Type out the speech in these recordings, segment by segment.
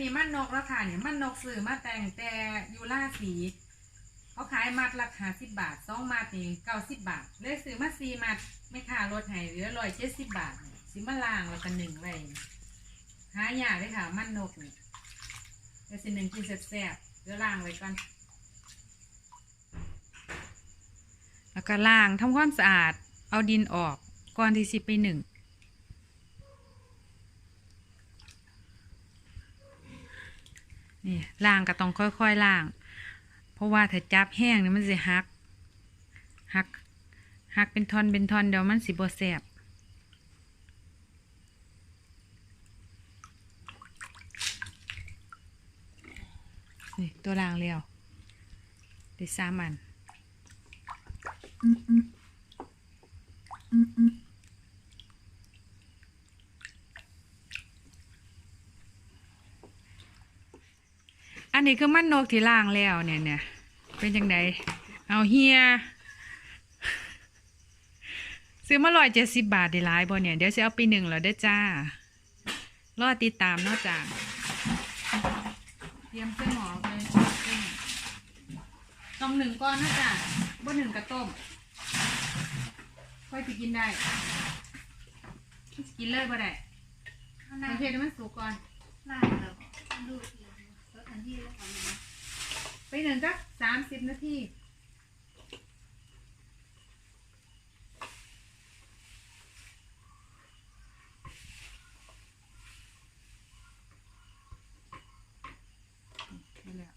นี่มันนกราคาเนี่ยมันนกซื้อมาแต่งแต่อยูล่าสีเขาขายมัดราคาสิบบาทสองมัดนี่เก้าสิบบาท เลยซื้อมาสี่มัดไม่ค่ารถให้เหลือร้อยเจ็ดสิบบาทเนี่ยสิมาล่างแล้วก็หนึ่งไว้หายากเลยค่ะ มันนกเนี่ยเดี๋ยวสิหนึ่งกินแซ่บๆเดี๋ยวล่างไว้ก่อนแล้วก็ล้างทำความสะอาด เอาดินออกก่อนที่สิไปหนึ่ง นี่ล้างก็ต้องค่อยๆล้าง เพราะว่าถ้าจับแห้งนี่มันสิหักหักหักเป็นท่อนเป็นท่อนเดี๋ยวมันสิบ่แสบนี่ตัวล้างแล้วได้สามอันอั นนี้คือมันนกที่ล่างแล้วเนี่ยเนี่ยเป็นจังไดเอาเฮียซื้อมาร้อยเจ็ดสิบบาทได้หลายบ่เนี่ยเดี๋ยวจะเอาไปหนึ่งแล้วเด้จ้ารอติดตามนาะจ้าเตรียมเส้นหมอเลยต้องหนึ่งก้อนนะจ้าบ่หนึ่งกระต้ม ค่อยสิกินได้ กินเลยบ่ได้ข้างหโอาเคเดี๋ยวมันสุกก่อนหน้าเราดูทีรถทันทีแล้วกันนะ ไปหนึ่งสักสามสิบนาทีนี่แหละ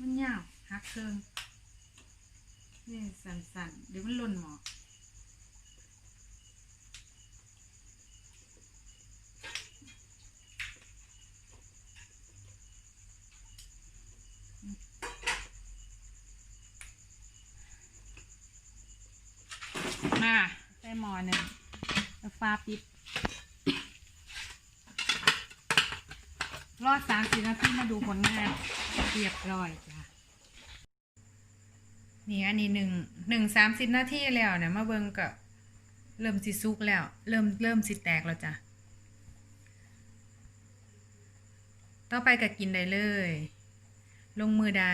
มันยาวหักเครื่องนี่สั่นๆเดี๋ยวมันหล่นหมอ มาใส่หมอหนึ่งแล้วฟ้าปิด รอดสามสิบนาทีมาดูผลงานเรียบร้อยจ้ะนี่อันนี้หนึ่งหนึ่งสามสิบนาทีแล้วเนี่ยมาเบิ่งก็เริ่มสิซุกแล้ว เริ่มเริ่มสิแตกแล้วจ้ะต่อไปก็กินได้เลย ลงมือใด